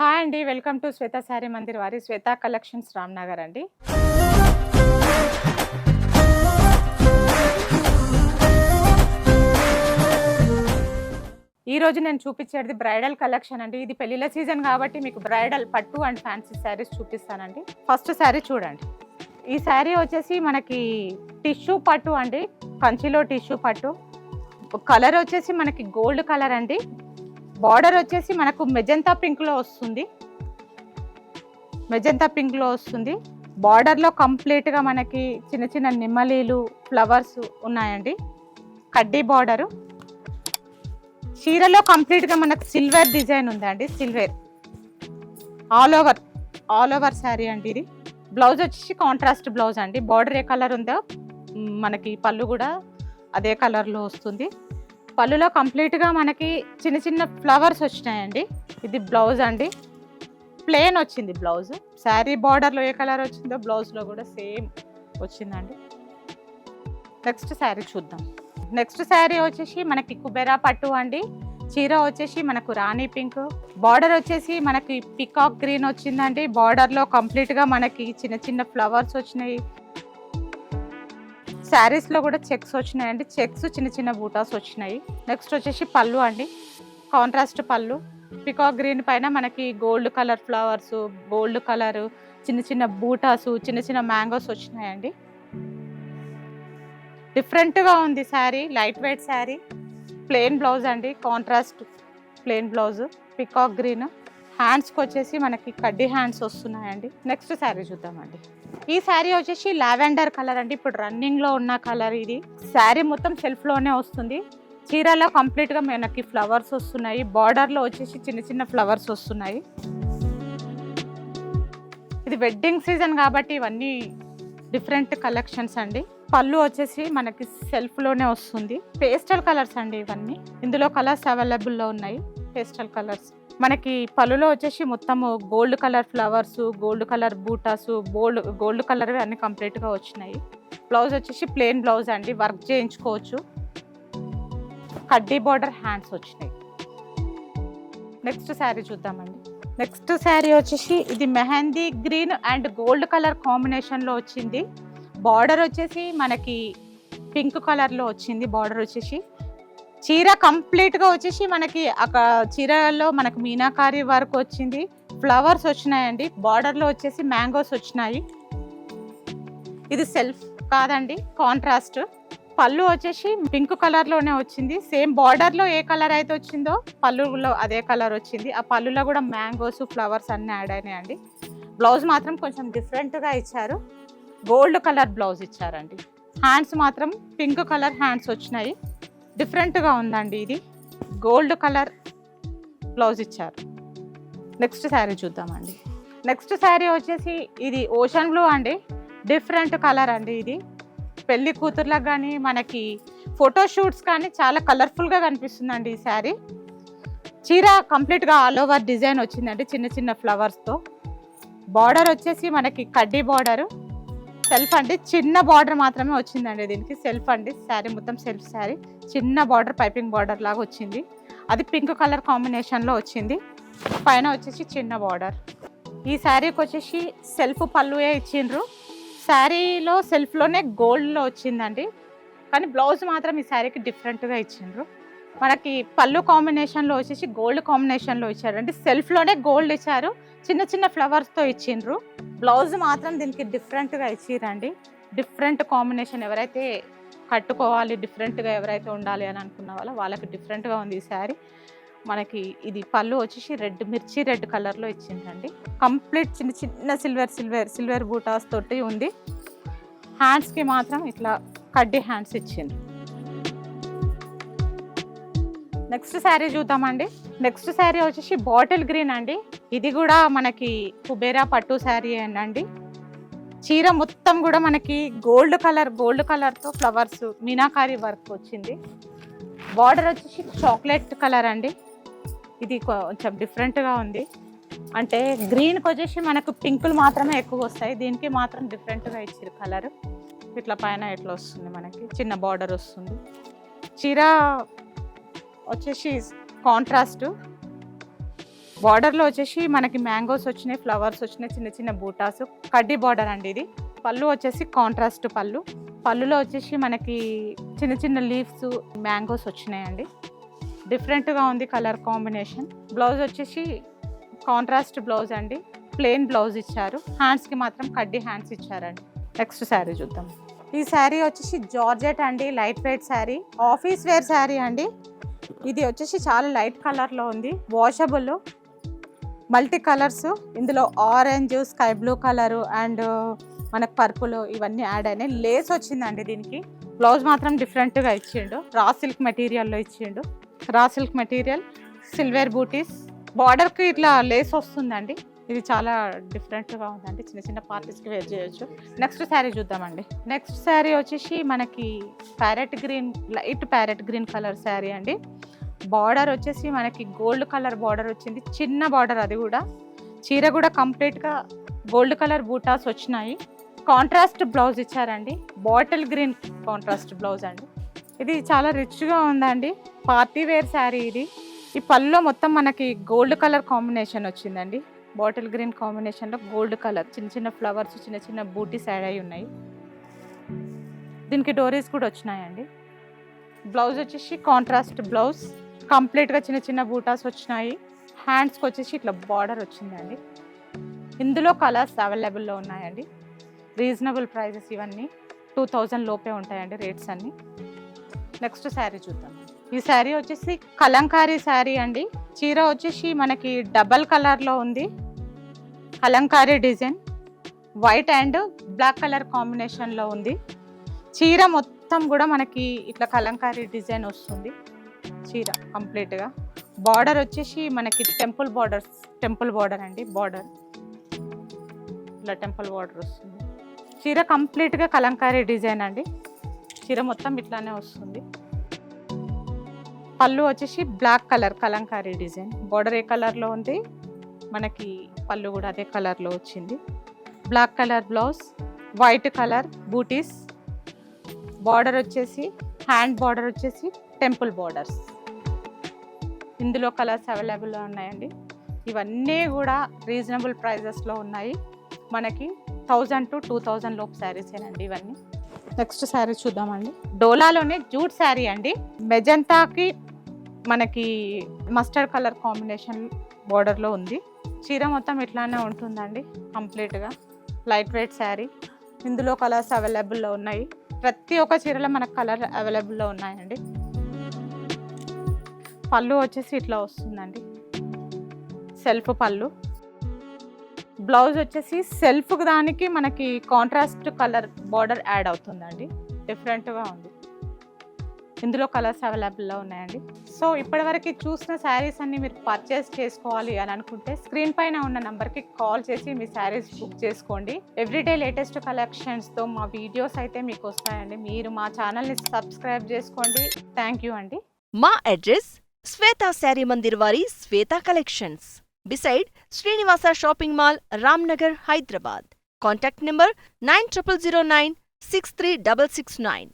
Hi అండి. Welcome to Shweta sari Mandir వారి Shweta collections Ramnagar అండి. ఈ రోజు నేను చూపించేది బ్రైడల్ కలెక్షన్ అండి. ఇది పెళ్ళిళ్ళ సీజన్ కాబట్టి మీకు బ్రైడల్ పట్టు అండ్ ఫ్యాన్సీ శారీస్ చూపిస్తానండి. ఫస్ట్ శారీ చూడండి. ఈ శారీ వచ్చేసి మనకి టిష్యూ పట్టు అండి. కంచిలో టిష్యూ పట్టు. కలర్ వచ్చేసి మనకి గోల్డ్ కలర్ అండి. బార్డర్ వచ్చేసి మనకు మెజంతా పింక్లో వస్తుంది. మెజంతా పింక్లో వస్తుంది. బార్డర్లో కంప్లీట్గా మనకి చిన్న చిన్న నిమ్మలీలు ఫ్లవర్స్ ఉన్నాయండి. కడ్డీ బార్డరు. చీరలో కంప్లీట్గా మనకు సిల్వర్ డిజైన్ ఉందండి silver. All over all over sari అండి ఇది. బ్లౌజ్ వచ్చేసి కాంట్రాస్ట్ బ్లౌజ్ అండి. బార్డర్ ఏ కలర్ ఉందో మనకి పళ్ళు కూడా అదే కలర్లో వస్తుంది. పళ్ళులో కంప్లీట్గా మనకి చిన్న చిన్న ఫ్లవర్స్ వచ్చినాయండి. ఇది బ్లౌజ్ అండి. ప్లేన్ వచ్చింది బ్లౌజ్. శారీ బార్డర్లో ఏ కలర్ వచ్చిందో బ్లౌజ్లో కూడా సేమ్ వచ్చిందండి. నెక్స్ట్ శారీ చూద్దాం. నెక్స్ట్ శారీ వచ్చేసి మనకి కుబెరా పట్టు అండి. చీర వచ్చేసి మనకు రాణి పింక్. బార్డర్ వచ్చేసి మనకి పికాక్ గ్రీన్ వచ్చిందండి. బార్డర్లో కంప్లీట్గా మనకి చిన్న చిన్న ఫ్లవర్స్ వచ్చినాయి. శారీస్లో కూడా చెక్స్ వచ్చినాయండి. చెక్స్ చిన్న చిన్న బూటాస్ వచ్చినాయి. నెక్స్ట్ వచ్చేసి పళ్ళు అండి. కాంట్రాస్ట్ పళ్ళు. పికాక్ గ్రీన్ పైన మనకి gold colour flowers gold colour చిన్న చిన్న బూటాస్ చిన్న చిన్న మ్యాంగోస్ వచ్చినాయండి. డిఫరెంట్గా ఉంది sari. Light weight sari. Plain blouse అండి. Contrast plain blouse peacock green హ్యాండ్స్కి వచ్చేసి మనకి కడ్డీ హ్యాండ్స్ వస్తున్నాయండి. నెక్స్ట్ శారీ చూద్దామండి. ఈ శారీ వచ్చేసి లావెండర్ కలర్ అండి. ఇప్పుడు రన్నింగ్లో ఉన్న కలర్ ఇది. శారీ మొత్తం సెల్ఫ్లోనే వస్తుంది. చీరలో కంప్లీట్గా మనకి ఫ్లవర్స్ వస్తున్నాయి. బార్డర్లో వచ్చేసి చిన్న చిన్న ఫ్లవర్స్ వస్తున్నాయి. ఇది వెడ్డింగ్ సీజన్ కాబట్టి ఇవన్నీ డిఫరెంట్ కలెక్షన్స్ అండి. పళ్ళు వచ్చేసి మనకి సెల్ఫ్లోనే వస్తుంది. పేస్టల్ కలర్స్ అండి ఇవన్నీ. ఇందులో కలర్స్ అవైలబుల్లో ఉన్నాయి. పేస్టల్ కలర్స్ మనకి పళ్ళులో వచ్చేసి మొత్తము gold colour flowers gold colour buttas gold gold colour అన్ని కంప్లీట్గా వచ్చినాయి. బ్లౌజ్ వచ్చేసి ప్లెయిన్ బ్లౌజ్ అండి వర్క్ చేయించుకోవచ్చు. కడ్డీ బార్డర్ హ్యాండ్స్ వచ్చినాయి. నెక్స్ట్ శారీ చూద్దామండి. నెక్స్ట్ శారీ వచ్చేసి ఇది mehndi green and gold colour కాంబినేషన్లో వచ్చింది. బార్డర్ వచ్చేసి మనకి పింక్ కలర్లో వచ్చింది బార్డర్ వచ్చేసి. చీర కంప్లీట్గా వచ్చేసి మనకి అక్కడ చీరలో మనకు మీనాకారి వర్క్ వచ్చింది. ఫ్లవర్స్ వచ్చినాయండి. బార్డర్లో వచ్చేసి మ్యాంగోస్ వచ్చినాయి. ఇది సెల్ఫ్ కాదండి కాంట్రాస్ట్ పళ్ళు వచ్చేసి పింక్ కలర్లోనే వచ్చింది. సేమ్ బార్డర్లో ఏ కలర్ అయితే వచ్చిందో పళ్ళులో అదే కలర్ వచ్చింది. ఆ పళ్ళులో కూడా మ్యాంగోస్ ఫ్లవర్స్ అన్నీ యాడ్ అయినాయండి. బ్లౌజ్ మాత్రం కొంచెం డిఫరెంట్గా ఇచ్చారు. గోల్డ్ కలర్ బ్లౌజ్ ఇచ్చారండి. హ్యాండ్స్ మాత్రం పింక్ కలర్ హ్యాండ్స్ వచ్చినాయి. డిఫరెంట్గా ఉందండి ఇది. గోల్డ్ కలర్ బ్లౌజ్ ఇచ్చారు. నెక్స్ట్ శారీ చూద్దామండి. నెక్స్ట్ శారీ వచ్చేసి ఇది ఓషన్ బ్లూ అండి. డిఫరెంట్ కలర్ అండి ఇది. పెళ్ళి కూతుర్లకు కానీ మనకి ఫోటోషూట్స్ కానీ చాలా కలర్ఫుల్గా కనిపిస్తుందండి ఈ శారీ. చీర కంప్లీట్గా ఆల్ ఓవర్ డిజైన్ వచ్చిందండి చిన్న చిన్న ఫ్లవర్స్తో. బార్డర్ వచ్చేసి మనకి కడ్డీ బార్డరు. సెల్ఫ్ అండి చిన్న బార్డర్ మాత్రమే వచ్చిందండి దీనికి. సెల్ఫ్ అండి శారీ మొత్తం సెల్ఫ్ శారీ చిన్న బార్డర్ పైపింగ్ బార్డర్ లాగా వచ్చింది. అది పింక్ కలర్ కాంబినేషన్లో వచ్చింది. పైన వచ్చేసి చిన్న బార్డర్ ఈ శారీకి వచ్చేసి సెల్ఫ్ పళ్ళుయే ఇచ్చిండ్రు. శారీలో సెల్ఫ్లోనే గోల్డ్లో వచ్చిందండి. కానీ బ్లౌజ్ మాత్రం ఈ శారీకి డిఫరెంట్గా ఇచ్చిండ్రు. మనకి పళ్ళు కాంబినేషన్లో వచ్చేసి గోల్డ్ కాంబినేషన్లో ఇచ్చారు. అంటే సెల్ఫ్లోనే గోల్డ్ ఇచ్చారు. చిన్న చిన్న ఫ్లవర్స్తో ఇచ్చిండ్రు. బ్లౌజ్ మాత్రం దీనికి డిఫరెంట్గా ఇచ్చిరండి డిఫరెంట్ కాంబినేషన్ ఎవరైతే కట్టుకోవాలి డిఫరెంట్గా ఎవరైతే ఉండాలి అని అనుకున్న వాళ్ళ వాళ్ళకి డిఫరెంట్గా ఉంది ఈ శారీ మనకి ఇది పళ్ళు వచ్చేసి రెడ్ మిర్చి రెడ్ కలర్లో ఇచ్చిందండి కంప్లీట్ చిన్న చిన్న సిల్వర్ సిల్వర్ సిల్వర్ బూటాస్ తోటి ఉంది. హ్యాండ్స్కి మాత్రం ఇట్లా కడ్డీ హ్యాండ్స్ ఇచ్చింది నెక్స్ట్ శారీ చూద్దామండి. నెక్స్ట్ శారీ వచ్చేసి బాటిల్ గ్రీన్ అండి. ఇది కూడా మనకి కుబేరా పట్టు శారీ అండి. చీర మొత్తం కూడా మనకి గోల్డ్ కలర్ గోల్డ్ కలర్తో ఫ్లవర్స్ మీనాకారి వర్క్ వచ్చింది. బార్డర్ వచ్చేసి చాక్లెట్ కలర్ అండి. ఇది కొంచెం డిఫరెంట్గా ఉంది. అంటే గ్రీన్కి వచ్చేసి మనకు పింకులు మాత్రమే ఎక్కువ వస్తాయి. దీనికి మాత్రం డిఫరెంట్గా ఇచ్చారు కలర్. ఇట్లా పైన ఇట్లా వస్తుంది మనకి? చిన్న బార్డర్ వస్తుంది. చీర వచ్చేసి కాంట్రాస్ట్ బార్డర్లో వచ్చేసి మనకి మ్యాంగోస్ వచ్చినాయి ఫ్లవర్స్ వచ్చినాయి చిన్న చిన్న బూటాస్. కడ్డీ బార్డర్ అండి ఇది. పళ్ళు వచ్చేసి కాంట్రాస్ట్ పళ్ళు. పళ్ళులో వచ్చేసి మనకి చిన్న చిన్న లీవ్స్ మ్యాంగోస్ వచ్చినాయండి. డిఫరెంట్గా ఉంది కలర్ కాంబినేషన్ బ్లౌజ్ వచ్చేసి కాంట్రాస్ట్ బ్లౌజ్ అండి. ప్లెయిన్ బ్లౌజ్ ఇచ్చారు. హ్యాండ్స్కి మాత్రం కడ్డీ హ్యాండ్స్ ఇచ్చారండి. నెక్స్ట్ శారీ చూద్దాం. ఈ శారీ వచ్చేసి జార్జెట్ అండి light weight sari office wear sari అండి. ఇది వచ్చేసి చాలా లైట్ కలర్లో ఉంది. వాషబుల్ మల్టీ కలర్స్ ఇందులో orange sky blue colour and మనకు పర్పుల్ ఇవన్నీ యాడ్ అయినాయి. లేస్ వచ్చిందండి దీనికి. బ్లౌజ్ మాత్రం డిఫరెంట్గా ఇచ్చిండు. రా సిల్క్ మెటీరియల్లో ఇచ్చిండు. రా సిల్క్ మెటీరియల్ సిల్వర్ బూటీస్ బార్డర్కి ఇట్లా లేస్ వస్తుందండి. ఇది చాలా డిఫరెంట్గా ఉందండి. చిన్న చిన్న పార్టీస్కి వేర్ చేయొచ్చు. నెక్స్ట్ శారీ చూద్దామండి. నెక్స్ట్ శారీ వచ్చేసి మనకి parrot green light parrot green colour sari అండి. బార్డర్ వచ్చేసి మనకి గోల్డ్ కలర్ బార్డర్ వచ్చింది. చిన్న బార్డర్ అది కూడా. చీర కూడా కంప్లీట్గా గోల్డ్ కలర్ బూటాస్ వచ్చినాయి. కాంట్రాస్ట్ బ్లౌజ్ ఇచ్చారండి. బాటిల్ గ్రీన్ కాంట్రాస్ట్ బ్లౌజ్ అండి. ఇది చాలా రిచ్గా ఉందండి. పార్టీ వేర్ శారీ ఇది. ఈ పళ్ళులో మొత్తం మనకి గోల్డ్ కలర్ కాంబినేషన్ వచ్చిందండి. బాటిల్ గ్రీన్ కాంబినేషన్లో గోల్డ్ కలర్ చిన్న చిన్న ఫ్లవర్స్ చిన్న చిన్న బూటీస్ యాడ్ అయి ఉన్నాయి. దీనికి డోరీస్ కూడా వచ్చినాయండి. బ్లౌజ్ వచ్చేసి కాంట్రాస్ట్ బ్లౌజ్ కంప్లీట్గా చిన్న చిన్న బూటాస్ వచ్చినాయి. హ్యాండ్స్కి వచ్చేసి ఇట్లా బార్డర్ వచ్చిందండి. ఇందులో కలర్స్ అవైలబుల్లో ఉన్నాయండి. రీజనబుల్ ప్రైజెస్ ఇవన్నీ టూ థౌజండ్ లోపే ఉంటాయండి రేట్స్ అన్నీ. నెక్స్ట్ శారీ చూద్దాం. ఈ శారీ వచ్చేసి కలంకారీ శారీ అండి. చీర వచ్చేసి మనకి డబల్ కలర్లో ఉంది. Kalamkari design. White and black colour కాంబినేషన్లో ఉంది. చీర మొత్తం కూడా మనకి ఇట్లా కలంకారీ డిజైన్ వస్తుంది. చీర కంప్లీట్గా బార్డర్ వచ్చేసి మనకి టెంపుల్ బార్డర్స్ టెంపుల్ బార్డర్ అండి బార్డర్. ఇట్లా టెంపుల్ బార్డర్ వస్తుంది. చీర కంప్లీట్గా కలంకారీ డిజైన్ అండి. చీర మొత్తం ఇట్లానే వస్తుంది. పళ్ళు వచ్చేసి black colour kalamkari design. Border ఏ కలర్లో ఉంది? మనకి పళ్ళు కూడా అదే కలర్లో వచ్చింది. Black colour blouse white colour బూటీస్. బార్డర్ వచ్చేసి హ్యాండ్ బార్డర్ వచ్చేసి టెంపుల్ బార్డర్స్. ఇందులో కలర్స్ అవైలబుల్లో ఉన్నాయండి. ఇవన్నీ కూడా రీజనబుల్ ప్రైజెస్లో ఉన్నాయి. మనకి థౌజండ్ టు టూ థౌజండ్ లోపు శారీసేనండి ఇవన్నీ. నెక్స్ట్ శారీ చూద్దామండి. డోలాలోనే జూట్ శారీ అండి. మెజంతాకి మనకి మస్టర్డ్ కలర్ కాంబినేషన్ బార్డర్లో ఉంది. చీర మొత్తం ఇట్లానే ఉంటుందండి కంప్లీట్గా. Light weight sari. ఇందులో కలర్స్ అవైలబుల్లో ఉన్నాయి. ప్రతి ఒక్క చీరలో మనకు కలర్ అవైలబుల్లో ఉన్నాయండి. పళ్ళు వచ్చేసి ఇట్లా వస్తుందండి. సెల్ఫ్ పళ్ళు. బ్లౌజ్ వచ్చేసి సెల్ఫ్ దానికి మనకి కాంట్రాస్ట్ కలర్ బార్డర్ యాడ్ అవుతుందండి. డిఫరెంట్గా ఉంది. ఇందులో కలర్స్ అవైలబుల్లో ఉన్నాయండి. సో ఇప్పటివరకు చూసిన శారీస్ అన్ని మీరు పర్చేస్ చేసుకోవాలి అని అనుకుంటే స్క్రీన్ పైన ఉన్న నంబర్కి కాల్ చేసి మీ శారీస్ బుక్ చేసుకోండి. ఎవ్రీడే లేటెస్ట్ కలెక్షన్స్తో మా వీడియోస్ అయితే మీకు వస్తాయండి. మీరు మా ఛానల్ని సబ్స్క్రైబ్ చేసుకోండి. థ్యాంక్ యూ అండి. మా అడ్రస్ శ్వేత శారీ మందిర్ వారి Shweta collections beside Srinivasa shopping mall Ramnagar Hyderabad contact number nine triple zero nine six three double six nine